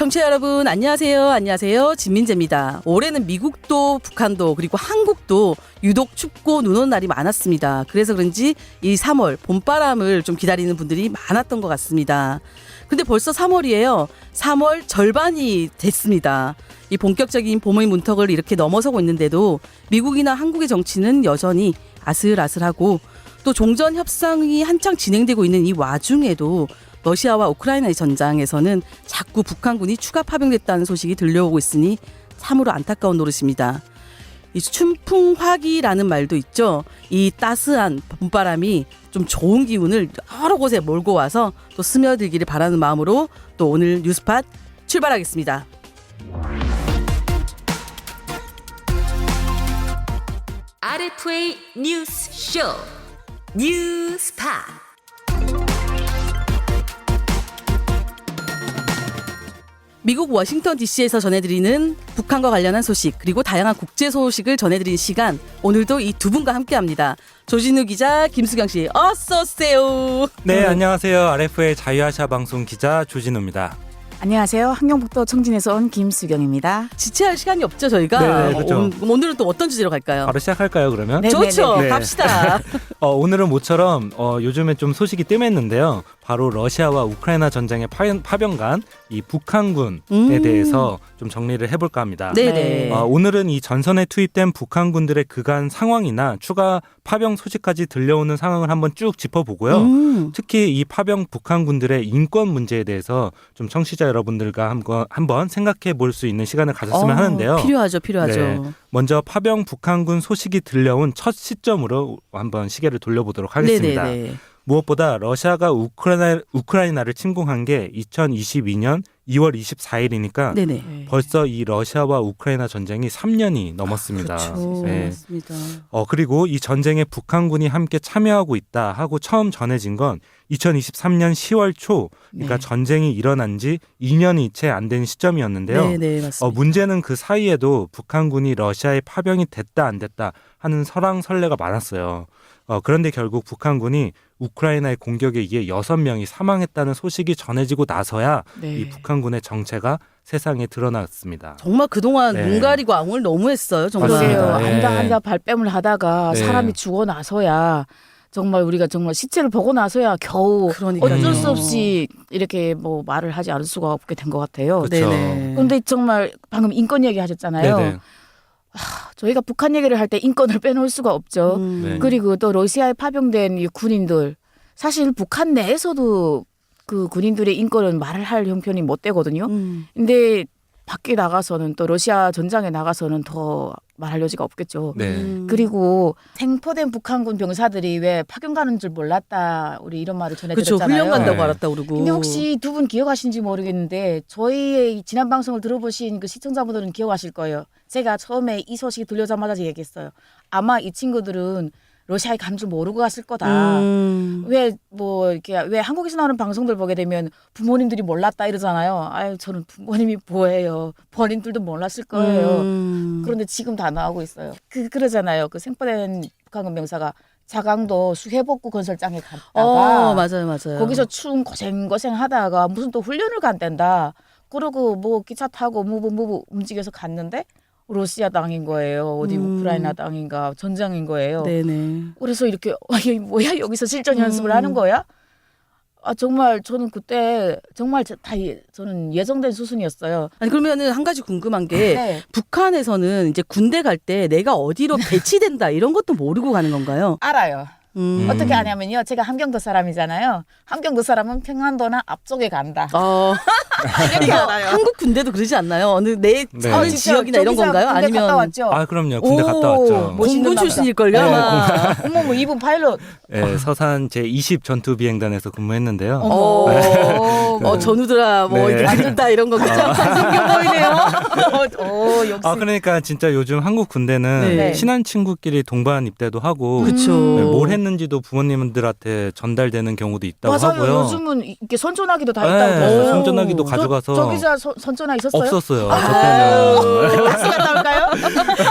청취자 여러분 안녕하세요. 안녕하세요. 진민재입니다. 올해는 미국도 북한도 그리고 한국도 유독 춥고 눈 오는 날이 많았습니다. 그래서 그런지 이 3월 봄바람을 좀 기다리는 분들이 많았던 것 같습니다. 근데 벌써 3월이에요. 3월 절반이 됐습니다. 이 본격적인 봄의 문턱을 이렇게 넘어서고 있는데도 미국이나 한국의 정치는 여전히 아슬아슬하고 또 종전 협상이 한창 진행되고 있는 이 와중에도 러시아와 우크라이나의 전장에서는 자꾸 북한군이 추가 파병됐다는 소식이 들려오고 있으니 참으로 안타까운 노릇입니다. 이 춘풍 화기라는 말도 있죠. 이 따스한 봄바람이 좀 좋은 기운을 여러 곳에 몰고 와서 또 스며들기를 바라는 마음으로 또 오늘 뉴스팟 출발하겠습니다. RFA 뉴스 쇼 뉴스파 미국 워싱턴 DC에서 전해드리는 북한과 관련한 소식 그리고 다양한 국제 소식을 전해드리는 시간 오늘도 이 두 분과 함께합니다. 조진우 기자, 김수경 씨, 어서 오세요. 네, 안녕하세요. RF의 자유아시아 방송 기자 조진우입니다. 안녕하세요. 환경북도 청진에서 온 김수경입니다. 지체할 시간이 없죠 저희가. 네, 그렇죠. 오, 오늘은 또 어떤 주제로 갈까요? 바로 시작할까요, 그러면? 네. 좋죠. 네. 갑시다. 어, 오늘은 모처럼 어, 요즘에 좀 소식이 뜸했는데요. 바로 러시아와 우크라이나 전쟁의 파병, 파병 간 이 북한군에 음. 대해서 좀 정리를 해볼까 합니다. 네네. 네. 어, 오늘은 이 전선에 투입된 북한군들의 그간 상황이나 추가 파병 소식까지 들려오는 상황을 한번 쭉 짚어보고요. 음. 특히 이 파병 북한군들의 인권 문제에 대해서 좀 청취자 여러분들과 한번, 한번 생각해 볼 수 있는 시간을 가졌으면 어, 하는데요. 필요하죠, 필요하죠. 네. 먼저 파병 북한군 소식이 들려온 첫 시점으로 한번 시계를 돌려보도록 하겠습니다. 네네네. 무엇보다 러시아가 우크라이나, 우크라이나를 침공한 게 2022년 2월 24일이니까 네네. 벌써 이 러시아와 우크라이나 전쟁이 3년이 넘었습니다. 그렇죠. 네. 맞습니다. 어, 그리고 이 전쟁에 북한군이 함께 참여하고 있다 하고 처음 전해진 건 2023년 10월 초, 그러니까 네. 전쟁이 일어난 지 2년이 채 안 된 시점이었는데요. 네네 맞습니다. 어, 문제는 그 사이에도 북한군이 러시아에 파병이 됐다 안 됐다 하는 설왕설래가 많았어요. 어, 그런데 결국 북한군이 우크라이나의 공격에 의해 여섯 명이 사망했다는 소식이 전해지고 나서야 네. 이 북한군의 정체가 세상에 드러났습니다. 정말 그동안 네. 눈 가리고 앙을 너무 했어요. 정말. 한다 한다 발뺌을 하다가 네. 사람이 죽어 나서야 정말 우리가 정말 시체를 보고 나서야 겨우 그러니까요. 어쩔 수 없이 이렇게 뭐 말을 하지 않을 수가 없게 된 것 같아요. 그런데 정말 방금 인권 얘기 하셨잖아요. 네네. 저희가 북한 얘기를 할 때 인권을 빼놓을 수가 없죠. 음. 네. 그리고 또 러시아에 파병된 이 군인들 사실 북한 내에서도 그 군인들의 인권은 말을 할 형편이 못 되거든요. 음. 근데 밖에 나가서는 또 러시아 전장에 나가서는 더 말할 여지가 없겠죠. 네. 음. 그리고 생포된 북한군 병사들이 왜 파견 가는 줄 몰랐다 우리 이런 말을 그렇죠. 전해드렸잖아요. 훈련 간다고 네. 알았다 그러고. 근데 혹시 두 분 기억하시는지 모르겠는데 저희의 지난 방송을 들어보신 그 시청자분들은 기억하실 거예요. 제가 처음에 이 소식이 들려자마자 얘기했어요. 아마 이 친구들은 러시아에 간 줄 모르고 갔을 거다. 음. 왜뭐 이렇게 왜 한국에서 나오는 방송들 보게 되면 부모님들이 몰랐다 이러잖아요. 아유 저는 부모님이 뭐예요. 본인들도 몰랐을 거예요. 음. 그런데 지금 다 나오고 있어요. 그 그러잖아요. 그 생포된 북한군 병사가 자강도 수해복구 건설장에 갔다가 어 맞아요 맞아요. 거기서 추운 고생 고생 하다가 무슨 또 훈련을 간댄다. 그러고 뭐 기차 타고 무브 무브 움직여서 갔는데 러시아 땅인 거예요. 어디 음. 우크라이나 땅인가 전장인 거예요. 네네. 그래서 이렇게 아, 이게 뭐야 여기서 실전 연습을 음. 하는 거야? 아 정말 저는 그때 정말 저- 다 예- 저는 예정된 수순이었어요. 아니 그러면은 한 가지 궁금한 게 네. 북한에서는 이제 군대 갈 때 내가 어디로 배치된다 이런 것도 모르고 가는 건가요? 알아요. 음. 음. 어떻게 하냐면요. 제가 함경도 사람이잖아요. 함경도 사람은 평안도나 앞쪽에 간다. 어. 이거 한국 군대도 그러지 않나요? 어느 내 네. 아, 지역이나 이런 저기서 건가요? 군대 갔다 아니면 왔죠. 아 그럼요. 군대 오, 갔다 왔죠. 멋있는 공군 남자. 출신일걸요? 네, 아마. 어머 뭐 이분 파일럿. 네, 서산 제20 전투 비행단에서 근무했는데요. 어머. 어, 어, 전우들아, 뭐, 네. 이렇게 그립다, 이런 거, 그죠? 방송경 보이네요. 어, 역시. 아 그러니까 진짜 요즘 한국 군대는 네. 친한 친구끼리 동반 입대도 하고 그쵸. 네, 뭘 했는지도 부모님들한테 전달되는 경우도 있다고 맞아요. 하고요. 요즘은 이렇게 선전하기도 다 네, 있다고 들었어요. 선전하기도 저- 가져가서 저기 저 선- 선전화 있었어요? 없었어요. 저 아유. 때는. 다시 갔다 올까요?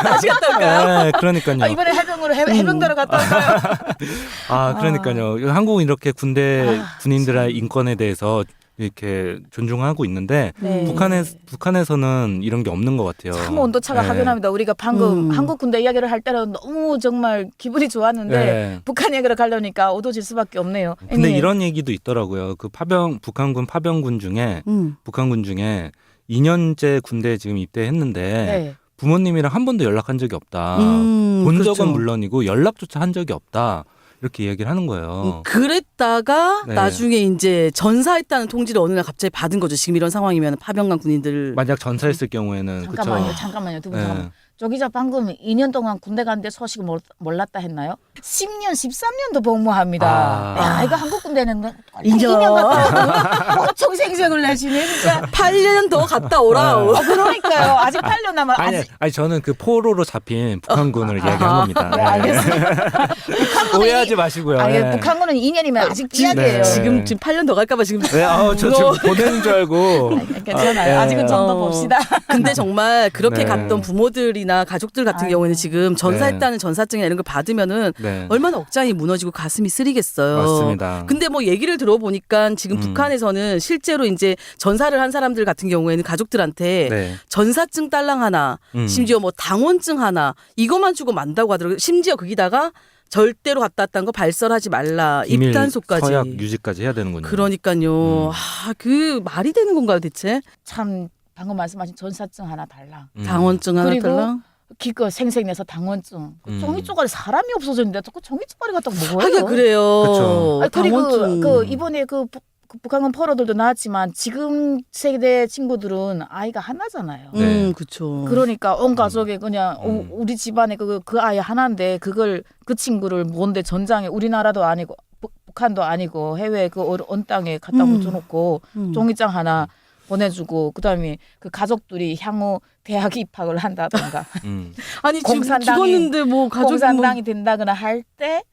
다시 갔다 올까요? 네, 그러니까요. 아, 이번에 해병으로 해, 해병대로 갔다 올까요? 아, 그러니까요. 한국은 이렇게 군대 아, 군인들의 인권에 대해서 이렇게 존중하고 있는데 네. 북한에 북한에서는 이런 게 없는 것 같아요. 참 온도 차가 네. 확연합니다. 우리가 방금 음. 한국 군대 이야기를 할 때는 너무 정말 기분이 좋았는데 네. 북한 얘기를 가려니까 어두워질 수밖에 없네요. 근데 형님. 이런 얘기도 있더라고요. 그 파병 북한군 파병군 중에 음. 북한군 중에 2년째 군대에 지금 입대했는데 네. 부모님이랑 한 번도 연락한 적이 없다. 음, 본 그렇죠. 적은 물론이고 연락조차 한 적이 없다. 이렇게 얘기를 하는 음, 거예요. 그랬다가 네. 나중에 이제 전사했다는 통지를 어느 날 갑자기 받은 거죠. 지금 이런 상황이면 파병간 군인들 만약 전사했을 경우에는 잠깐만요, 그쵸? 잠깐만요, 두 분 네. 잠깐만. 조 기자 방금 2년 동안 군대 갔는데 소식을 몰, 몰랐다 했나요? 10년, 13년도 복무합니다. 아. 야, 이거 한국 군대는 인정. 2년 갔다 엄청 생생을 내시네, 진짜. 8년 더 갔다 오라. 네. 아, 그러니까요. 아직 8년 남아. 아니, 아직 아니 저는 그 포로로 잡힌 북한군을 아. 얘기한 겁니다. 네, 알겠습니다. 북한군은 오해하지 이- 마시고요. 아니, 네. 북한군은 2년이면 아직 삐약이에요. 네. 지금 지금 8년 더 갈까봐 지금. 네, 아우, 저 지금 보내는 줄 알고. 아니, 괜찮아요. 네. 아직은 좀더 어. 봅시다. 근데 정말 그렇게 네. 갔던 부모들이나 가족들 같은 아이고. 경우에는 지금 전사했다는 전사증이나 이런 걸 받으면은 네. 얼마나 억장이 무너지고 가슴이 쓰리겠어요. 맞습니다. 근데 뭐 얘기를 들어보니까 지금 음. 북한에서는 실제로 이제 전사를 한 사람들 같은 경우에는 가족들한테 네. 전사증 딸랑 하나, 음. 심지어 뭐 당원증 하나 이것만 주고 만다고 하더라고요. 심지어 거기다가 절대로 갔다 왔다는 거 발설하지 말라. 비밀 입단속까지. 서약 유지까지 해야 되는군요. 그러니까요. 음. 아, 그 말이 되는 건가요, 대체? 참 방금 말씀하신 전사증 하나 달라. 음. 당원증 하나 그리고 달랑? 기껏 생생내서 당원증. 그 음. 종이 쪼가리 사람이 없어졌는데 자꾸 종이 쪼가리 갖다 먹어요. 하긴 그래요. 그쵸. 아니, 그리고 당원증. 그 이번에 그, 북- 그 북한군 포로들도 나왔지만 지금 세대 친구들은 아이가 하나잖아요. 네. 음, 그쵸. 그러니까 온 가족에 그냥 어, 음. 우리 집안에 그, 그 아이 하나인데 그걸 그 친구를 뭔데 전장에 우리나라도 아니고 북- 북한도 아니고 해외 그언 땅에 갖다 음. 붙여놓고 음. 종이장 하나 보내주고 그다음에 그 가족들이 향후 대학 입학을 한다던가 음. 아니 지금 공산당이- 죽었는데 뭐 가족이 공산당이 된다거나 할 때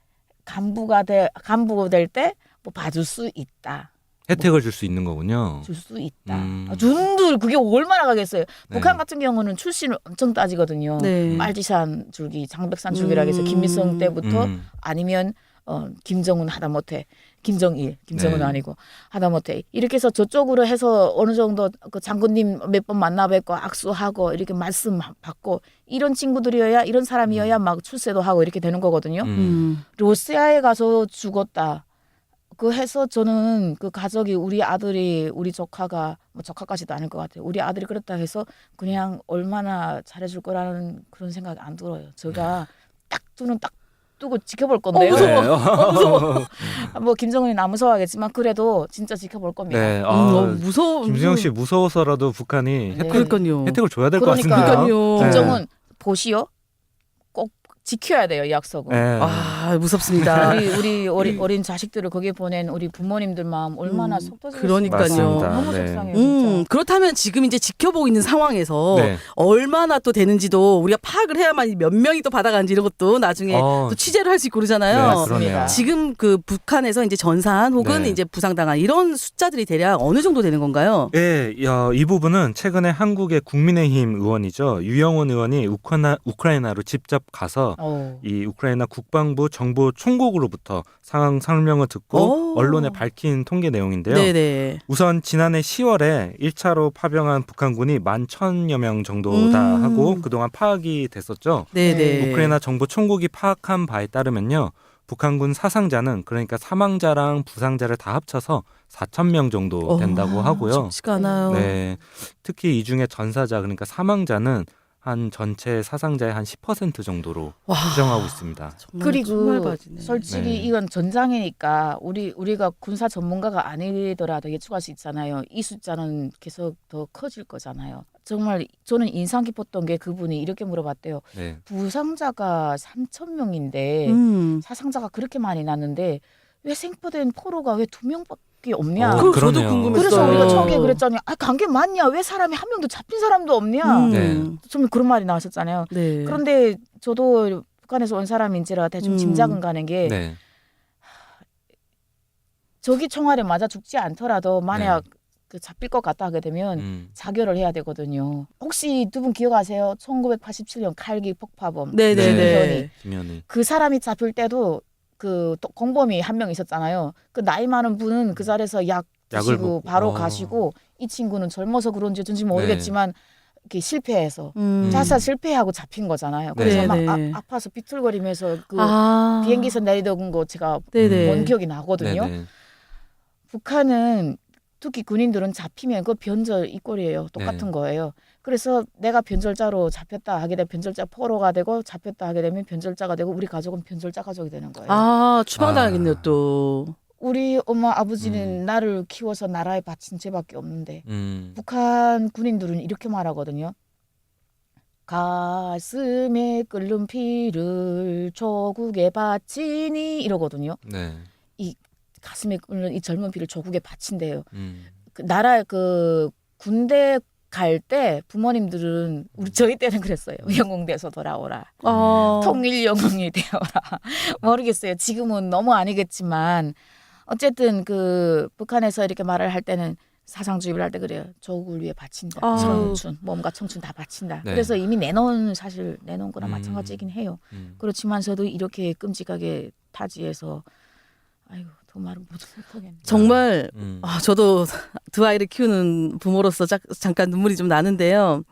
간부가 돼 간부가 될 때 뭐 봐줄 수 있다. 혜택을 줄 수 있는 거군요. 줄 수 있다. 음. 아, 준들 그게 얼마나 가겠어요. 네. 북한 같은 경우는 출신을 엄청 따지거든요. 네. 빨지산 줄기, 장백산 줄기라고 해서 음. 김일성 때부터 음. 아니면 어, 김정은 하다못해 김정일, 김정은 네. 아니고 하다못해 이렇게 해서 저쪽으로 해서 어느 정도 그 장군님 몇 번 만나 뵙고 악수하고 이렇게 말씀 받고 이런 친구들이어야 이런 사람이어야 막 출세도 하고 이렇게 되는 거거든요. 음. 음. 러시아에 가서 죽었다. 그 해서 저는 그 가족이 우리 아들이 우리 조카가 뭐 조카까지도 아닐 것 같아요. 우리 아들이 그렇다 해서 그냥 얼마나 잘해줄 거라는 그런 생각이 안 들어요. 제가 딱 두는 딱 두고 지켜볼 건데요. 어, 무서워. 네. 어, 무서워. 뭐 김정은이 나 무서워하겠지만 그래도 진짜 지켜볼 겁니다. 네. 음, 아, 어, 무서워. 김수영 씨 무서워서라도 북한이 네. 혜택, 그러니까요. 혜택을 줘야 될 것 그러니까. 같은데요. 그러니까요. 네. 김정은 보시오. 꼭 지켜야 돼요 이 약속은. 네. 아 무섭습니다. 우리 우리 어린, 어린 자식들을 거기에 보낸 우리 부모님들 마음 얼마나 음, 속 터지겠어요. 그러니까요. 맞습니다. 너무 네. 속상해요. 진짜. 음, 그렇다면 지금 이제 지켜보고 있는 상황에서 네. 얼마나 또 되는지도 우리가 파악을 해야만 몇 명이 또 받아가는지 이런 것도 나중에 어, 또 취재를 할 수 있고 그러잖아요. 네, 맞습니다. 그러네요. 지금 그 북한에서 이제 전사한 혹은 네. 이제 부상당한 이런 숫자들이 대략 어느 정도 되는 건가요? 예, 야, 이 부분은 최근에 한국의 국민의힘 의원이죠. 유영원 의원이 우크라이나, 우크라이나로 직접 가서 어. 이 우크라이나 국방부 정보 총국으로부터 상황 설명을 듣고 오. 언론에 밝힌 통계 내용인데요. 네네. 우선 지난해 10월에 1차로 파병한 북한군이 만 천여 명 정도다 음. 하고 그동안 파악이 됐었죠. 네네. 우크라이나 정보 총국이 파악한 바에 따르면요. 북한군 사상자는 그러니까 사망자랑 부상자를 다 합쳐서 4천 명 정도 어, 된다고 하고요. 쉽지가 않아요. 네. 특히 이 중에 전사자 그러니까 사망자는 한 전체 사상자의 한 10% 정도로 와, 추정하고 있습니다. 정말 그리고 총알바지네. 솔직히 네. 이건 전장이니까 우리 우리가 군사 전문가가 아니더라도 예측할 수 있잖아요. 이 숫자는 계속 더 커질 거잖아요. 정말 저는 인상 깊었던 게 그분이 이렇게 물어봤대요. 네. 부상자가 3천 명인데 음. 사상자가 그렇게 많이 났는데 왜 생포된 포로가 왜 두 명밖에 없냐? 어, 그걸 저도 그러네요. 궁금했어요. 그래서 우리가 처음에 어. 그랬잖아요. 아 관계 많냐? 왜 사람이 한 명도 잡힌 사람도 없냐? 음. 네. 좀 그런 말이 나왔었잖아요. 네. 그런데 저도 북한에서 온 사람인지라 대충 음. 짐작은 가는 게 네. 저기 총알에 맞아 죽지 않더라도 만약 그 잡힐 것 같다 하게 되면 음. 자결을 해야 되거든요. 혹시 두 분 기억하세요? 1987년 칼기 폭파범. 네네네. 김현희. 그 사람이 잡힐 때도 그또 공범이 한 명 있었잖아요. 그 나이 많은 분은 그 자리에서 약 약을 드시고 먹고. 바로 어. 가시고 이 친구는 젊어서 그런지 어쩐지 모르겠지만 이렇게 실패해서 음. 자살 실패하고 잡힌 거잖아요. 그래서 네, 막 네. 아, 아파서 비틀거리면서 그 아. 비행기에서 내리던 거 제가 네네. 먼 기억이 나거든요. 네네. 북한은 특히 군인들은 잡히면 그 변절 이 꼴이에요. 똑같은 네. 거예요. 그래서 내가 변절자로 잡혔다 하게 되면 변절자 포로가 되고 잡혔다 하게 되면 변절자가 되고 우리 가족은 변절자 가족이 되는 거예요. 아, 추방당하겠네요, 아. 또. 우리 엄마 아버지는 음. 나를 키워서 나라에 바친 죄밖에 없는데 음. 북한 군인들은 이렇게 말하거든요. 가슴에 끓는 피를 조국에 바치니 이러거든요. 네. 가슴에 끓는 이 젊은 피를 조국에 바친대요. 음. 그 나라 그 군대 갈 때 부모님들은 우리 저희 때는 그랬어요. 영웅돼서 돌아오라. 아. 통일 영웅이 되어라. 모르겠어요. 지금은 너무 아니겠지만 어쨌든 그 북한에서 이렇게 말을 할 때는 사상주의를 할 때 그래요. 조국을 위해 바친다. 아유. 청춘, 몸과 청춘 다 바친다. 네. 그래서 이미 내놓은 사실 내놓은 거나 음. 마찬가지긴 해요. 음. 그렇지만서도 이렇게 끔찍하게 타지에서 아이고 더 말을 못 못하겠네. 정말 음. 아, 저도 두 아이를 키우는 부모로서 자, 잠깐 눈물이 좀 나는데요.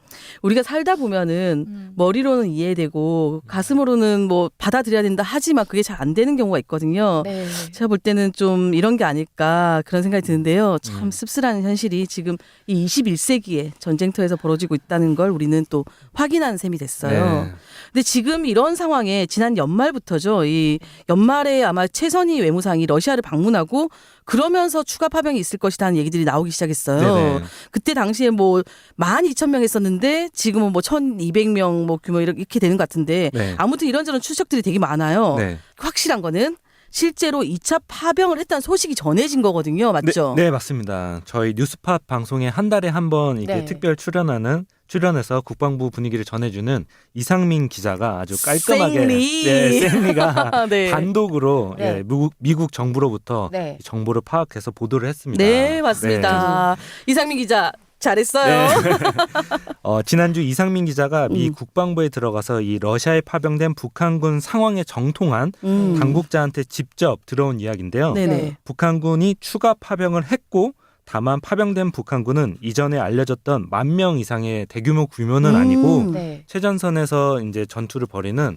우리가 살다 보면은 음. 머리로는 이해되고 가슴으로는 뭐 받아들여야 된다 하지만 그게 잘 안 되는 경우가 있거든요. 네. 제가 볼 때는 좀 이런 게 아닐까 그런 생각이 드는데요. 참 음. 씁쓸한 현실이 지금 이 21세기에 전쟁터에서 벌어지고 있다는 걸 우리는 또 확인하는 셈이 됐어요. 네. 근데 지금 이런 상황에 지난 연말부터죠. 이 연말에 아마 최선희 외무상이 러시아를 방문하고 그러면서 추가 파병이 있을 것이라는 얘기들이 나오기 시작했어요. 네네. 그때 당시에 뭐 12,000명 했었는데 지금은 뭐 1,200명 뭐 규모 이렇게 되는 것 같은데 네. 아무튼 이런저런 추적들이 되게 많아요. 네. 확실한 거는 실제로 2차 파병을 했다는 소식이 전해진 거거든요. 맞죠? 네, 네, 맞습니다. 저희 뉴스팟 방송에 한 달에 한 번 이게 네. 특별 출연하는 출연해서 국방부 분위기를 전해주는 이상민 기자가 아주 깔끔하게 생리. 네, 생리가 네. 단독으로 네. 예, 미국, 미국 정부로부터 네. 이 정보를 파악해서 보도를 했습니다. 네, 맞습니다. 이상민 기자 잘했어요. 네. 어, 지난주 이상민 기자가 미 음. 국방부에 들어가서 이 러시아에 파병된 북한군 상황에 정통한 음. 당국자한테 직접 들어온 이야기인데요. 네네. 네. 북한군이 추가 파병을 했고 다만 파병된 북한군은 이전에 알려졌던 만 명 이상의 대규모 규모는 음. 아니고 네. 최전선에서 이제 전투를 벌이는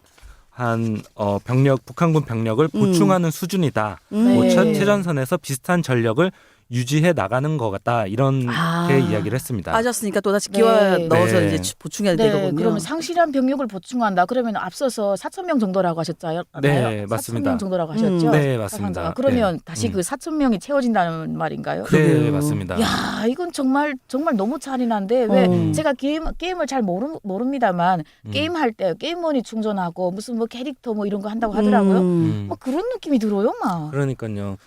한 어, 병력 북한군 병력을 음. 보충하는 수준이다. 음. 뭐 네. 최- 최전선에서 비슷한 전력을 유지해 나가는 것 같다 이렇게 아. 이야기를 했습니다. 빠졌으니까 또 다시 끼워 네. 넣어서 네. 이제 주- 보충해야 네, 되거든요. 그러면 상실한 병력을 보충한다. 그러면 앞서서 4천 명 정도라고 하셨잖아요. 네, 맞습니다. 4천 명 정도라고 하셨죠. 음. 네 맞습니다. 사상자가. 그러면 다시 음. 그 4천 명이 채워진다는 말인가요? 네. 맞습니다. 야, 이건 정말 정말 너무 잔인한데 왜 음. 제가 게임 게임을 잘 모르, 모릅니다만 음. 게임 할 때 게임머니 충전하고 무슨 뭐 캐릭터 뭐 이런 거 한다고 하더라고요. 뭐 그런 느낌이 들어요, 막. 그러니까요.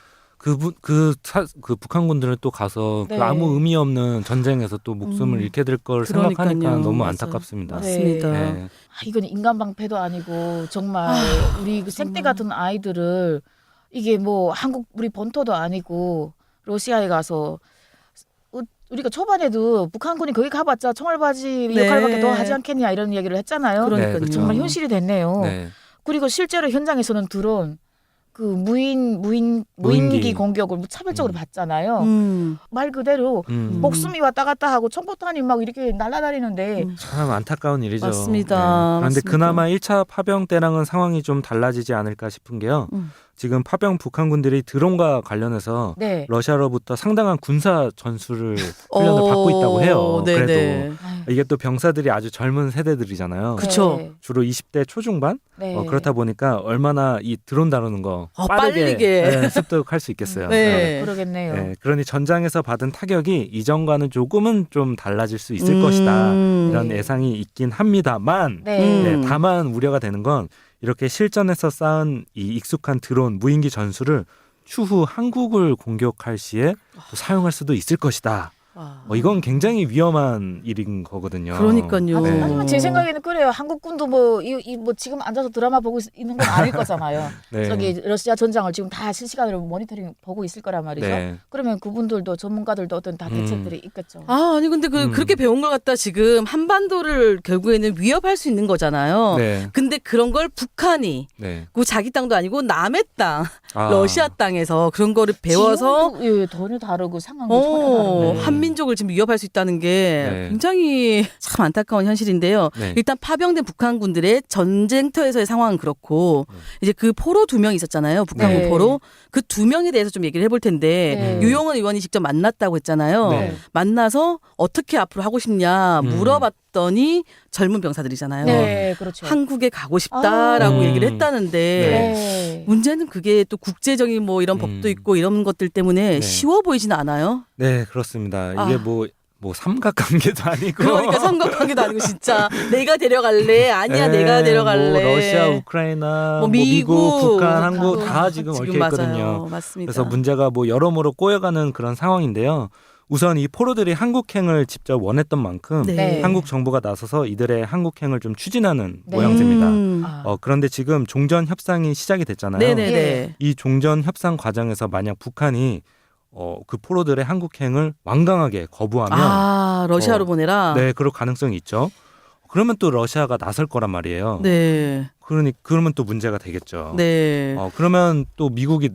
그그 그, 사- 그 북한군들은 또 가서 네. 그 아무 의미 없는 전쟁에서 또 목숨을 음. 잃게 될 걸. 생각하니까 너무 맞아요. 안타깝습니다. 맞습니다. 네. 아, 이건 인간 방패도 아니고 정말 우리 그 생떼 같은 아이들을 이게 뭐 한국 우리 본토도 아니고 러시아에 가서 우- 우리가 초반에도 북한군이 거기 가봤자 총알바지 네. 역할밖에 더 하지 않겠냐 이런 얘기를 했잖아요. 그러니까요. 네, 그렇죠. 정말 현실이 됐네요. 네. 그리고 실제로 현장에서는 드론 그 무인 무인 무인기, 무인기. 공격을 무차별적으로 음. 받잖아요. 음. 말 그대로 음. 목숨이 왔다 갔다 하고 총포탄이 막 이렇게 날아다니는데 음. 참 안타까운 일이죠. 맞습니다. 네. 그런데 맞습니다. 그나마 1차 파병 때랑은 상황이 좀 달라지지 않을까 싶은 게요. 음. 지금 파병 북한군들이 드론과 관련해서 네. 러시아로부터 상당한 군사 전술을 훈련을 받고 있다고 해요. 어, 네네. 그래도 아유, 이게 또 병사들이 아주 젊은 세대들이잖아요. 그쵸. 네. 주로 20대 초중반? 네. 어, 그렇다 보니까 얼마나 이 드론 다루는 거 어, 빠르게 빠르게. 네, 습득할 수 있겠어요. 네. 그러겠네요. 네, 그러니 전장에서 받은 타격이 이전과는 조금은 좀 달라질 수 있을 음. 것이다. 이런 예상이 있긴 합니다만 네. 음. 네, 다만 우려가 되는 건 이렇게 실전에서 쌓은 이 익숙한 드론 무인기 전술을 추후 한국을 공격할 시에 또 사용할 수도 있을 것이다. 아. 어, 이건 굉장히 위험한 일인 거거든요. 그러니까요. 네. 하지만 제 생각에는 그래요. 한국군도 뭐, 이, 이 뭐 지금 앉아서 드라마 보고 있, 는 건 아닐 거잖아요. 네. 저기 러시아 전장을 지금 다 실시간으로 모니터링 보고 있을 거란 말이죠. 네. 그러면 그분들도 전문가들도 어떤 다 음. 대책들이 있겠죠. 아, 아니 근데 그 음. 그렇게 배운 걸 갖다 지금 한반도를 결국에는 위협할 수 있는 거잖아요. 네. 근데 그런 걸 북한이 네. 그 자기 땅도 아니고 남의 땅 아. 러시아 땅에서 그런 거를 배워서 지형도, 예, 전혀 다르고 상황도 전혀 어, 다르고. 네. 한민족을 지금 위협할 수 있다는 게 네. 굉장히 참 안타까운 현실인데요. 네. 일단 파병된 북한군들의 전쟁터에서의 상황은 그렇고 네. 이제 그 포로 두 명 있었잖아요. 북한군 네. 포로 그 두 명에 대해서 좀 얘기를 해볼 텐데 네. 유영원 의원이 직접 만났다고 했잖아요. 네. 만나서 어떻게 앞으로 하고 싶냐 음. 물어봤 더니 젊은 병사들이잖아요. 네, 그렇죠. 한국에 가고 싶다라고 아. 얘기를 음. 했다는데 네. 문제는 그게 또 국제적인 뭐 이런 음. 법도 있고 이런 것들 때문에 네. 쉬워 보이지는 않아요. 네, 그렇습니다. 이게 아. 뭐, 뭐 삼각관계도 아니고. 그러니까 삼각관계도 아니고 진짜 내가 데려갈래 아니야 네, 내가 데려갈래 뭐 러시아, 우크라이나, 뭐뭐 미국, 미국, 북한, 한국. 다 지금 얽혀 있거든요. 맞습니다. 그래서 문제가 뭐 여러모로 꼬여가는 그런 상황인데요. 우선 이 포로들이 한국행을 직접 원했던 만큼 네. 네. 한국 정부가 나서서 이들의 한국행을 좀 추진하는 네. 모양새입니다. 음. 아. 어, 그런데 지금 종전 협상이 시작이 됐잖아요. 네네네. 예. 이 종전 협상 과정에서 만약 북한이 어, 그 포로들의 한국행을 완강하게 거부하면 아 러시아로 어, 보내라. 네, 그럴 가능성이 있죠. 그러면 또 러시아가 나설 거란 말이에요. 네. 그러니 그러면 또 문제가 되겠죠. 네. 어, 그러면 또 미국이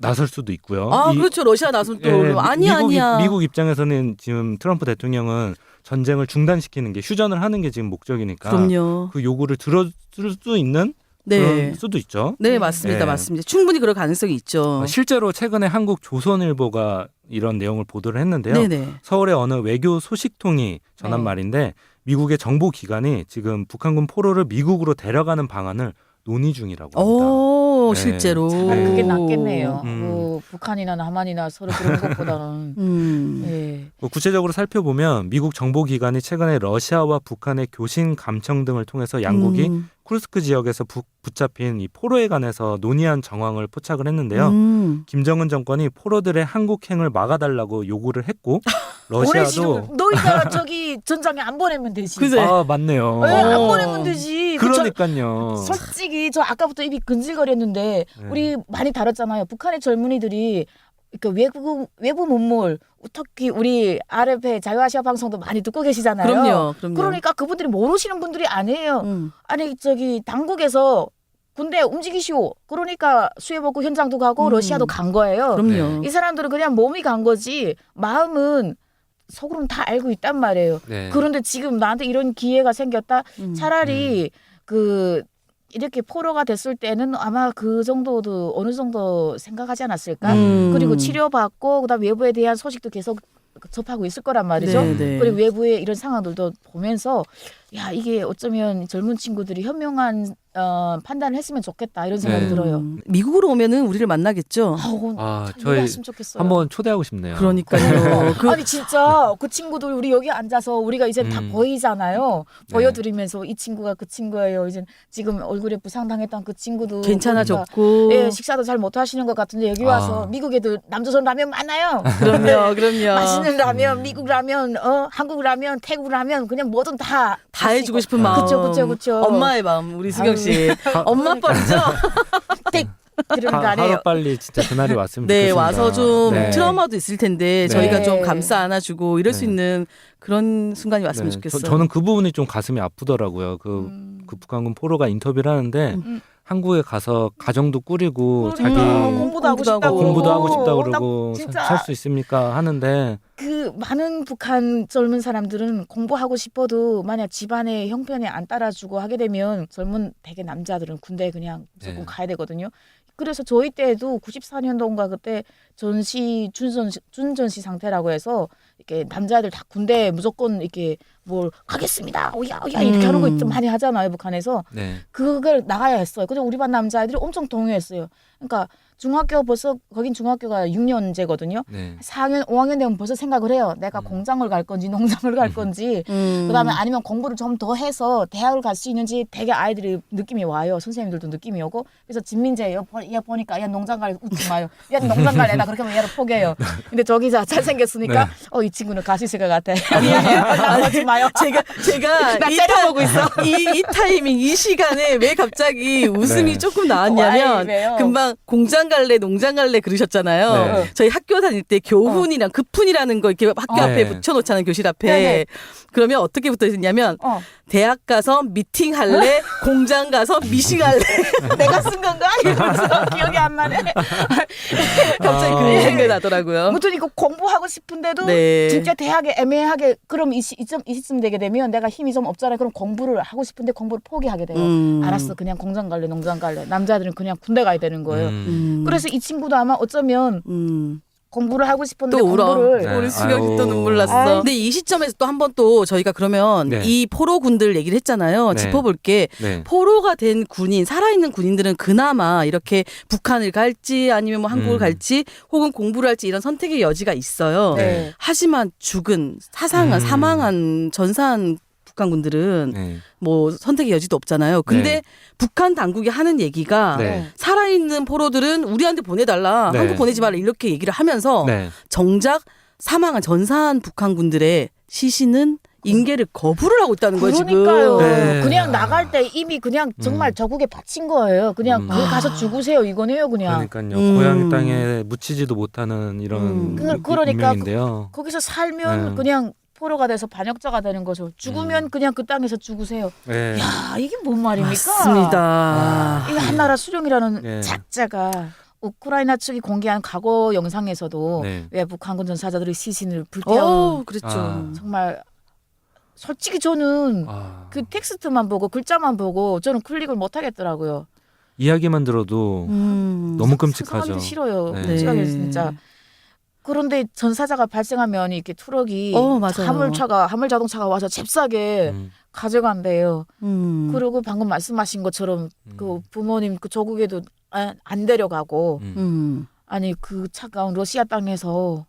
나설 수도 있고요. 아 이- 그렇죠. 러시아 나서면 또 예, 아니야 미국, 입- 아니야. 미국 입장에서는 지금 트럼프 대통령은 전쟁을 중단시키는 게 휴전을 하는 게 지금 목적이니까 그럼요. 그 요구를 들어줄 수 있는 네. 수도 있죠. 네 맞습니다. 네. 맞습니다. 충분히 그럴 가능성이 있죠. 어, 실제로 최근에 한국 조선일보가 이런 내용을 보도를 했는데요. 네네. 서울의 어느 외교 소식통이 전한 네. 말인데 미국의 정보 기관이 지금 북한군 포로를 미국으로 데려가는 방안을 논의 중이라고 합니다. 오 네. 실제로. 차라리 그게 낫겠네요. 음. 뭐 북한이나 남한이나 서로 그런 것보다는. 음. 예. 뭐 구체적으로 살펴보면 미국 정보기관이 최근에 러시아와 북한의 교신 감청 등을 통해서 양국이 음. 쿠르스크 지역에서 부- 붙잡힌 이 포로에 관해서 논의한 정황을 포착을 했는데요. 음. 김정은 정권이 포로들의 한국행을 막아달라고 요구를 했고 러시아도 지금 너희가 저기 전장에 안 보내면 되지. 그제? 아 맞네요. 예, 안 어. 보내면 되지. 그 저- 그러니까요. 솔직히 저 아까부터 입이 근질거렸는데 네. 우리 많이 다뤘잖아요. 북한의 젊은이들이 그 외국 외부 문물 특히 우리 RF의 자유아시아 방송도 많이 듣고 계시잖아요. 그럼요. 그럼요. 그러니까 그분들이 모르시는 분들이 아니에요. 음. 아니 저기 당국에서 군대 움직이시오. 그러니까 수해복구 현장도 가고 음. 러시아도 간 거예요. 그럼요. 이 사람들은 그냥 몸이 간 거지 마음은 속으로는 다 알고 있단 말이에요. 네. 그런데 지금 나한테 이런 기회가 생겼다. 음. 차라리 그 이렇게 포로가 됐을 때는 아마 그 정도도 어느 정도 생각하지 않았을까? 음. 그리고 치료받고 그다음 외부에 대한 소식도 계속 접하고 있을 거란 말이죠. 네, 네. 그리고 외부의 이런 상황들도 보면서 야 이게 어쩌면 젊은 친구들이 현명한 어, 판단을 했으면 좋겠다 이런 생각이 네. 들어요. 음. 미국으로 오면은 우리를 만나겠죠. 아우, 아참 저희 좋겠어요. 한번 초대하고 싶네요. 그러니까요. 그 아니 진짜 그 친구들 우리 여기 앉아서 우리가 이제 다 음. 보이잖아요. 네. 보여드리면서 이 친구가 그 친구예요. 이제 지금 얼굴에 부상당했던 그 친구도 괜찮아졌고. 예, 식사도 잘 못 하시는 것 같은데 여기 와서 아. 미국 애들 남조선 라면 많아요. 그럼요, 그럼요. 맛있는 라면, 음. 미국 라면, 어 한국 라면, 태국 라면 그냥 뭐든 다 다 해주고 싶은 마음. 그쵸, 그쵸, 그쵸. 엄마의 마음, 우리 수경 씨. 엄마 뻘이죠? 땡 그러는 거 하, 아니에요. 하루 빨리 진짜 그날이 왔으면 네, 좋겠습니다. 와서 좀 네. 트라우마도 있을 텐데 네. 저희가 좀 네. 감싸 안아주고 이럴 수 네. 있는 그런 순간이 왔으면 네, 좋겠어요. 저, 는그 부분이 좀 가슴이 아프더라고요. 그, 음. 그 북한군 포로가 인터뷰를 하는데 음. 한국에 가서 가정도 꾸리고 자기 그러니까 음, 공부도 하고 공부도 하고. 싶다고 공부도 하고 싶다 나 그러고 살 수 있습니까 하는데 그 많은 북한 젊은 사람들은 공부하고 싶어도 만약 집안의 형편이 안 따라주고 하게 되면 젊은 대개 남자들은 군대에 그냥 무조건 네. 가야 되거든요. 그래서 저희 때도 94년도인가 그때 전시 준전 준전시 상태라고 해서 이렇게 남자들 다 군대에 무조건 이렇게 뭘 가겠습니다. 오야 오야 이렇게 하는 거 음. 좀 많이 하잖아요 북한에서 네. 그걸 나가야 했어요. 근데 우리 반 남자애들이 엄청 동요했어요. 그러니까 중학교 벌써 거긴 중학교가 6년제거든요. 네. 4학년, 5학년 되면 벌써 생각을 해요. 내가 음. 공장을 갈 건지 농장을 갈 건지. 음. 그다음에 아니면 공부를 좀 더 해서 대학을 갈 수 있는지 되게 아이들이 느낌이 와요. 선생님들도 느낌이 오고. 그래서 진민재 얘, 보- 보니까 얘 농장 갈 웃지 마요. 얘 농장 갈래. 나 그렇게 하면 얘를 포기해요. 근데 저기 자 잘생겼으니까 네. 어이 친구는 갈수 있을 것 같아. 아니 아니 나가지 마요. 제가 제가 나 이, 때려보고 있어. 이, 이 타이밍 이 시간에 왜 갑자기 웃음이 네. 조금 나왔냐면 왜요? 금방 공장 갈래, 농장 갈래 그러셨잖아요. 네. 저희 학교 다닐 때 교훈이랑 급훈이라는 거 이렇게 학교 어. 앞에 네. 붙여놓잖아요, 교실 앞에. 네네. 그러면 어떻게 붙어 있냐면 어. 대학 가서 미팅 할래, 공장 가서 미싱 할래. 내가 쓴 건가? 이러면서 기억이 안 나네. 갑자기 아. 그런 생각이 나더라고요. 무튼 이거 공부하고 싶은데도 네. 진짜 대학에 애매하게 그럼 이, 시, 이쯤, 이쯤 되게 되면 내가 힘이 좀 없잖아요. 그럼 공부를 하고 싶은데 공부를 포기하게 돼요. 음. 알았어. 그냥 공장 갈래, 농장 갈래. 남자들은 그냥 군대 가야 되는 거예요. 음. 음. 그래서 이 친구도 아마 어쩌면 음. 공부를 하고 싶은데 또 울어. 공부를 네. 우리 수경이 또 아유. 눈물 났어. 아유. 근데 이 시점에서 또 한 번 또 저희가 그러면 네. 이 포로 군들 얘기를 했잖아요. 네. 짚어볼게. 네. 포로가 된 군인, 살아있는 군인들은 그나마 이렇게 북한을 갈지 아니면 뭐 한국을 음. 갈지 혹은 공부를 할지 이런 선택의 여지가 있어요. 네. 하지만 죽은, 사상한, 음. 사망한, 전사한 북한군들은 네. 뭐 선택의 여지도 없잖아요. 근데 네. 북한 당국이 하는 얘기가 네. 살아있는 포로들은 우리한테 보내달라, 네. 한국 보내지 말라 이렇게 얘기를 하면서 네. 정작 사망한 전사한 북한군들의 시신은 인계를 거부를 하고 있다는 거예요 그러니까요. 지금. 네. 그냥 나갈 때 이미 그냥 정말 음. 저국에 바친 거예요. 그냥 음. 거기 가서 죽으세요 이거네요 그냥. 그러니까요. 음. 고향 땅에 묻히지도 못하는 이런 음. 그- 그러니까 운명인데요. 거기서 살면 네. 그냥 포로가 돼서 반역자가 되는 거죠. 죽으면 음. 그냥 그 땅에서 죽으세요. 네. 야 이게 뭔 말입니까? 맞습니다. 이 한나라 수령이라는 네. 작자가 우크라이나 측이 공개한 과거 영상에서도 네. 왜 북한군 전사자들의 시신을 불태운 어, 그랬죠. 아. 정말 솔직히 저는 아, 그 텍스트만 보고 글자만 보고 저는 클릭을 못 하겠더라고요. 이야기만 들어도 음. 너무 끔찍하죠. 상상하기 싫어요. 네. 끔찍하게 네. 진짜. 그런데 전사자가 발생하면 이렇게 트럭이 어, 맞아요. 화물차가 화물 자동차가 와서 잽싸게 음, 가져간대요. 음. 그리고 방금 말씀하신 것처럼 음, 그 부모님 그 조국에도 아- 안 데려가고 음. 음. 아니 그 차가운 러시아 땅에서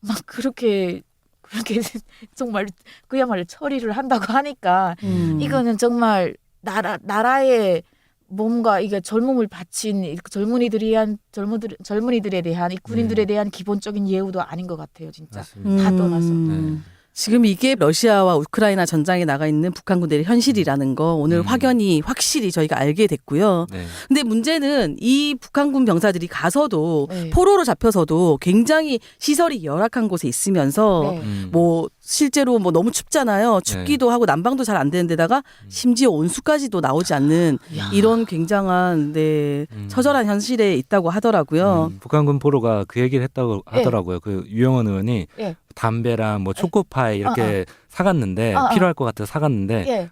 막 그렇게 그렇게 정말 그야말로 처리를 한다고 하니까 음. 이거는 정말 나라 나라의 뭔가 이게 젊음을 바친 이 젊은이들이 한 젊은들 젊은이들에 대한 이 군인들에 음. 대한 기본적인 예우도 아닌 것 같아요 진짜. 맞습니다. 다 떠나서. 음. 지금 이게 러시아와 우크라이나 전장에 나가 있는 북한 군대의 현실이라는 거 오늘 음. 확연히 확실히 저희가 알게 됐고요. 네. 근데 문제는 이 북한군 병사들이 가서도 네. 포로로 잡혀서도 굉장히 시설이 열악한 곳에 있으면서 네. 음. 뭐 실제로 뭐 너무 춥잖아요. 춥기도 하고 난방도 잘 안 되는 데다가 심지어 온수까지도 나오지 않는 야. 이런 굉장한 네 음. 처절한 현실에 있다고 하더라고요. 음, 북한군 포로가 그 얘기를 했다고 예. 하더라고요. 그 유영원 의원이 예. 담배랑 뭐 초코파이 이렇게 사갔는데 어, 어. 필요할 것 같아서 사갔는데 예.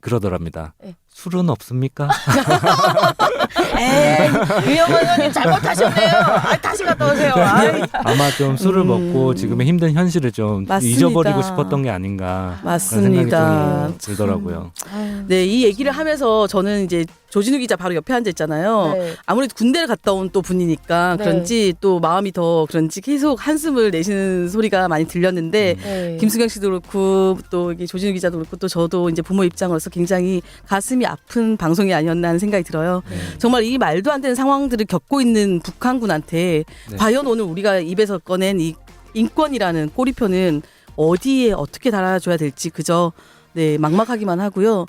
그러더랍니다. 예. 술은 없습니까? 에이, 유영원 의원님 잘못하셨네요. 아, 다시 갔다 오세요. 아이. 아마 좀 술을 음. 먹고 지금의 힘든 현실을 좀 맞습니다. 잊어버리고 싶었던 게 아닌가 그런 맞습니다. 생각이 좀 들더라고요. 네, 이 얘기를 하면서 저는 이제 조진우 기자 바로 옆에 앉아 있잖아요. 네. 아무래도 군대를 갔다 온 또 분이니까 네. 그런지 또 마음이 더 그런지 계속 한숨을 내쉬는 소리가 많이 들렸는데 네. 김수경 씨도 그렇고 또 이게 조진우 기자도 그렇고 또 저도 이제 부모 입장으로서 굉장히 가슴이 아픈 방송이 아니었나 하는 생각이 들어요. 네. 정말 이 말도 안 되는 상황들을 겪고 있는 북한군한테 네. 과연 오늘 우리가 입에서 꺼낸 이 인권이라는 꼬리표는 어디에 어떻게 달아줘야 될지 그저 네 막막하기만 하고요.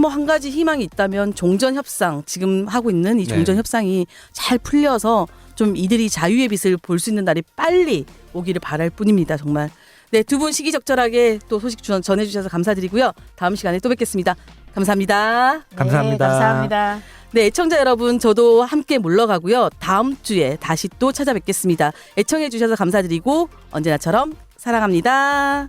뭐 한 가지 희망이 있다면 종전 협상 지금 하고 있는 이 네. 종전 협상이 잘 풀려서 좀 이들이 자유의 빛을 볼 수 있는 날이 빨리 오기를 바랄 뿐입니다. 정말. 네, 두 분 시기적절하게 또 소식 전- 전해주셔서 감사드리고요. 다음 시간에 또 뵙겠습니다. 감사합니다. 감사합니다. 네, 감사합니다. 네, 애청자 여러분, 저도 함께 물러가고요. 다음 주에 다시 또 찾아뵙겠습니다. 애청해 주셔서 감사드리고 언제나처럼 사랑합니다.